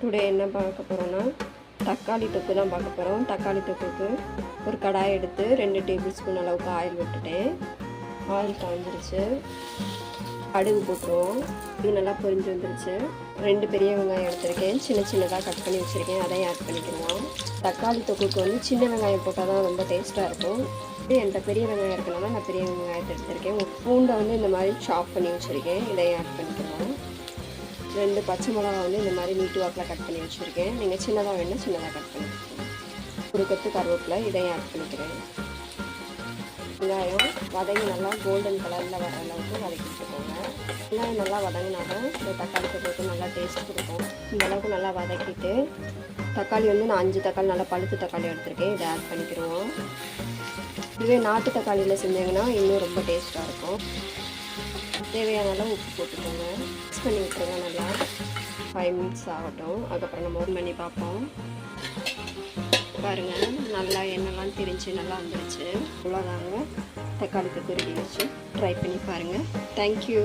கூட என்ன பார்க்க போகிறோன்னா தக்காளி தொக்கு தான் பார்க்க போகிறோம் தக்காளி தொக்குக்கு ஒரு கடாய் எடுத்து ரெண்டு டேபிள் ஸ்பூன் அளவுக்கு ஆயில் விட்டுட்டேன். ஆயில் காய்ஞ்சிருச்சு கடுகு போட்டுருவோம். இது நல்லா பொரிஞ்சு வந்துருச்சு. ரெண்டு பெரிய வெங்காயம் எடுத்திருக்கேன். சின்ன சின்னதாக கட் பண்ணி வச்சுருக்கேன். அதையும் ஆட் பண்ணிக்கலாம். தக்காளி தொக்குக்கு வந்து சின்ன வெங்காயம் போட்டால் தான் ரொம்ப டேஸ்ட்டாக இருக்கும். இது என்கிட்ட பெரிய வெங்காயம் இருக்கனால நான் பெரிய வெங்காயத்தை எடுத்திருக்கேன். பூண்டை வந்து இந்த மாதிரி சாப் பண்ணி வச்சுருக்கேன். இதையும் ஆட் பண்ணிக்கலாம். ரெண்டு பச்சை மிளகா வந்து இந்த மாதிரி நீட்டு வாக்கில் கட் பண்ணி வச்சுருக்கேன். நீங்கள் சின்னதாக வேணும் சின்னதாக கட் பண்ணி ஒரு கத்து கருவேப்பிலை இதையும் ஆட் பண்ணிக்கிறேன். வெங்காயம் வதங்கி நல்லா கோல்டன் கலரில் வர அளவுக்கு வதக்கிட்டுக்கோங்க வெங்காயம் நல்லா வதங்கினாதான் இந்த தக்காளி போட்டு நல்லா டேஸ்ட் கொடுக்கும். இந்த அளவுக்கு நல்லா வதக்கிட்டு தக்காளி வந்து நான் அஞ்சு தக்காளி நல்லா பழுத்து தக்காளி எடுத்திருக்கேன். இதை ஆட் பண்ணிக்கிடுவோம் இதுவே நாட்டு தக்காளியில் செஞ்சீங்கன்னா இன்னும் ரொம்ப டேஸ்ட்டாக இருக்கும். தேவையான அளவு உப்பு போட்டுக்கோங்க. மிக்ஸ் பண்ணி விட்டுருங்க நல்லா. ஃபைவ் மினிட்ஸ் ஆகட்டும். அதுக்கப்புறம் நம்ம ஓன் பண்ணி பார்ப்போம். பாருங்கள் நல்லா எண்ணெய்லாம் தெரிஞ்சு நல்லா வந்துருச்சு. இவ்வளோதாங்க தக்காளிக்கு தொக்கு வச்சு ட்ரை பண்ணி பாருங்கள் தேங்க்யூ